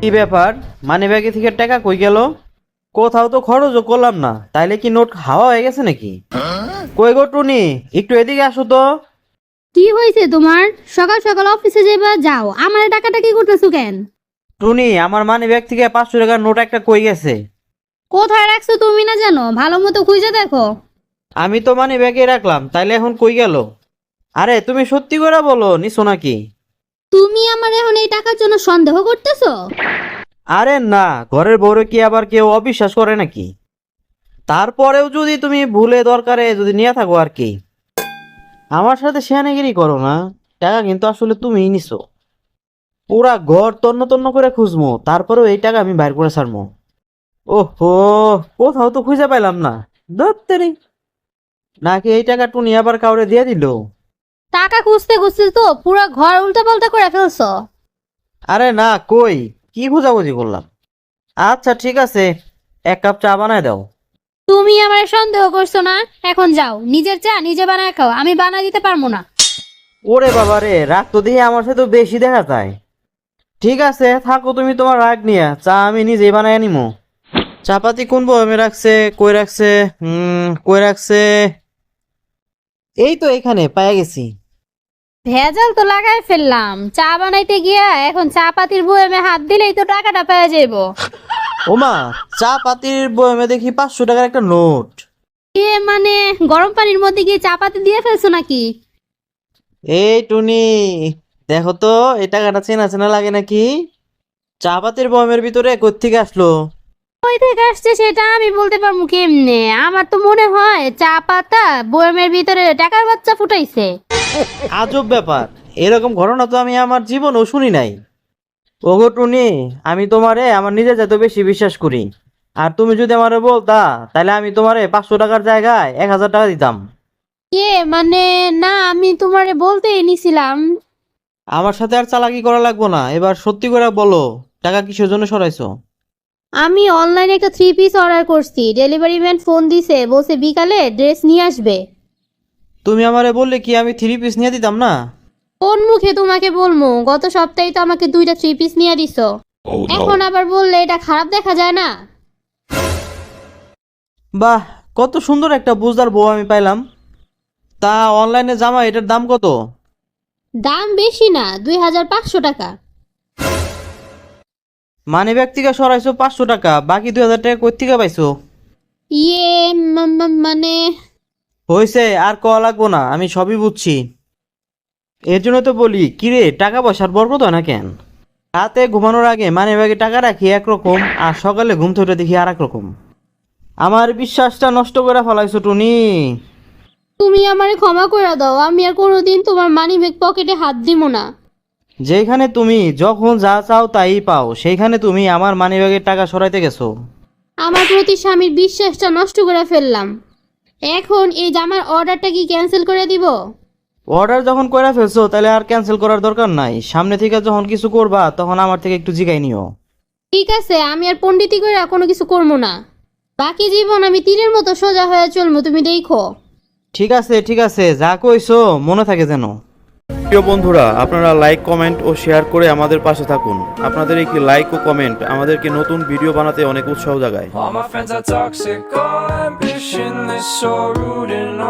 কি ব্যাপার? মানি ব্যাগে থেকে টাকা কই গেল? কোথাও তো খরচও করলাম না তাইলে কি নোট হাওয়া হয়ে গেছে নাকি? কই গো টুনি একটু এদিকে আসো তো। কি হয়েছে তোমার? সকাল সকাল অফিসে যাইবা যাও। আমার টাকাটা কি করতেছো কেন? টুনি আমার মানি ব্যাগ থেকে পাঁচশো টাকার নোট একটা কই গেছে? কোথায় রাখছো তুমি না জানো? ভালো মতো খুঁজে দেখো। আমি তো মানি ব্যাগে রাখলাম তাইলে এখন কই গেল? আরে তুমি সত্যি করে বলো নিছো নাকি? তুমি আমার এখন এই টাকার জন্য সন্দেহ করতেছো? আরে না, ঘরের বউরে কি আবার কেউ অবিশ্বাস করে নাকি? তারপরেও যদি তুমি ভুলে দরকারে যদি নিয়ে থাকো আর কি। আমার সাথে শেয়ানেগিরি করো না, টাকা কিন্তু আসলে তুমিই নিছো। পুরা ঘর তন্ন তন্ন করে খুঁজমো, তারপরেও এই টাকা আমি বাইর করে ছাড়মো। ওহো, কোথাও তো খুঁজে পাইলাম না। ধরতেরি নাকি এই টাকা টুনি আবার কাউরে দিয়ে দিল? টাকা খুঁজতে খুঁজতে তো পুরো ঘর উল্টা পাল্টা করে ফেলছো। আরে না কই? কি খোঁজাখুঁজি করলাম? আচ্ছা ঠিক আছে। এক কাপ চা বানায় দাও। তুমি আমার সন্দেহ করছ না? এখন যাও। নিজের চা নিজে বানায় খাও। আমি বানায় দিতে পারব না। ওরে বাবা রে রাগ তো দিয়ে আমার সাথে বেশি দেখা যায়। ঠিক আছে থাকো তুমি তোমার রাগ নিয়ে। চা আমি নিজেই বানায় নিমো। চাপাতি কোন বয়মে রাখছে? কই রাখছে? হুম কই রাখছে? এই তো এখানে পায়ে গেছি। ভেজাল তো লাগাই ফেললাম। চা বানাইতে গিয়া এখন চা পাতির বয়ামে হাত দিলেই তো টাকাটা পেয়ে যাইবো। ওমা চা পাতির বয়মে দেখি পাঁচশো টাকার একটা নোট। এ মানে গরম পানির মধ্যে গিয়ে চা পাতি দিয়ে ফেলছো নাকি? এই টুনি দেখো তো এই টাকাটা চেনা চেনা লাগে নাকি? চা পাতির বয়মের ভিতরে কোত্থেকে আসলো? কই থেকে আসছে সেটা আমি বলতে পারব কেমনে? আমার তো মনে হয় চা পাতা বয়ামের ভিতরে টাকার বাচ্চা ফুটাইছে। আজব ব্যাপার। এরকম ঘটনা তো আমি আমার জীবনেও শুনি নাই। ওগো টুনি আমি তোমারে আমার নিজের যাতে বেশি বিশ্বাস করি। আর তুমি যদি আমারে বলতা তাহলে আমি তোমারে পাঁচশো টাকার জায়গায় এক হাজার টাকা দিতাম। কে? মানে না আমি তোমারে বলতেই নিছিলাম। আমার সাথে আর চালাকি করা লাগবো না। এবার সত্যি করে বলো টাকা কিসের জন্য সরাইছো? আমি অনলাইনে একটা থ্রি পিস অর্ডার করছি। ডেলিভারি ম্যান ফোন দিছে বলছে বিকালে ড্রেস নিয়ে আসবে। তুমি আমারে বললে কি আমি থ্রি পিস নিয়ে দিতাম না? কোন মুখে তোমাকে বলব গত সপ্তাহে তো আমাকে দুইটা থ্রি পিস নিয়ে দিছো। এখন আবার বললে এটা খারাপ দেখা যায় না? বাহ কত সুন্দর একটা বুঝদার বউ আমি পাইলাম। তা অনলাইনে জামা এটার দাম কত? দাম বেশি না দুই হাজার পাঁচশো টাকা। মানে ব্যক্তিকে সরাইছো পাঁচশো টাকা বাকি দুই হাজার টাকা কই থেকে পাইছো? ইয়ে মানে হয়েছে আর কয়া লাগবো না আমি সবই বুঝছি। এর জন্য তো বলি কিরে টাকা পয়সার বরকত হয় না কেন? রাতে ঘুমানোর আগে মানে ব্যাগে টাকা রাখি একরকম আর সকালে ঘুম থেকে দেখি আর রকম আমার বিশ্বাসটা নষ্ট করে ফেলাইছো টুনি। তুমি আমারে ক্ষমা করে দাও আমি আর কোনোদিন তোমার মানি ব্যাগ পকেটে হাত দিব না। যেখানে তুমি যখন যা চাও তাই পাও সেইখানে তুমি আমার মানি ব্যাগের টাকা সরাইতে গেছো। আমার প্রতি স্বামীর বিশ্বাসটা নষ্ট করে ফেললাম। এখন এই জামার অর্ডারটা কি ক্যান্সেল করে দিব? অর্ডার যখন করে ফেলছো তাহলে আর ক্যান্সেল করার দরকার নাই। সামনে থেকে যখন কিছু করবা তখন আমার থেকে একটু জিগাই নিও। ঠিক আছে আমি আর পণ্ডিতি করে কোনো কিছু করব না। বাকি জীবন আমি তীরের মতো সোজা হয়ে চলবো তুমি দেখো। ঠিক আছে ঠিক আছে যা কইছো মনে থাকে যেন। প্রিয় বন্ধুরা আপনারা লাইক কমেন্ট ও শেয়ার করে আমাদের পাশে থাকুন। আপনাদের একটি লাইক ও কমেন্ট আমাদেরকে নতুন ভিডিও বানাতে অনেক উৎসাহ জাগায়। This that's so rude and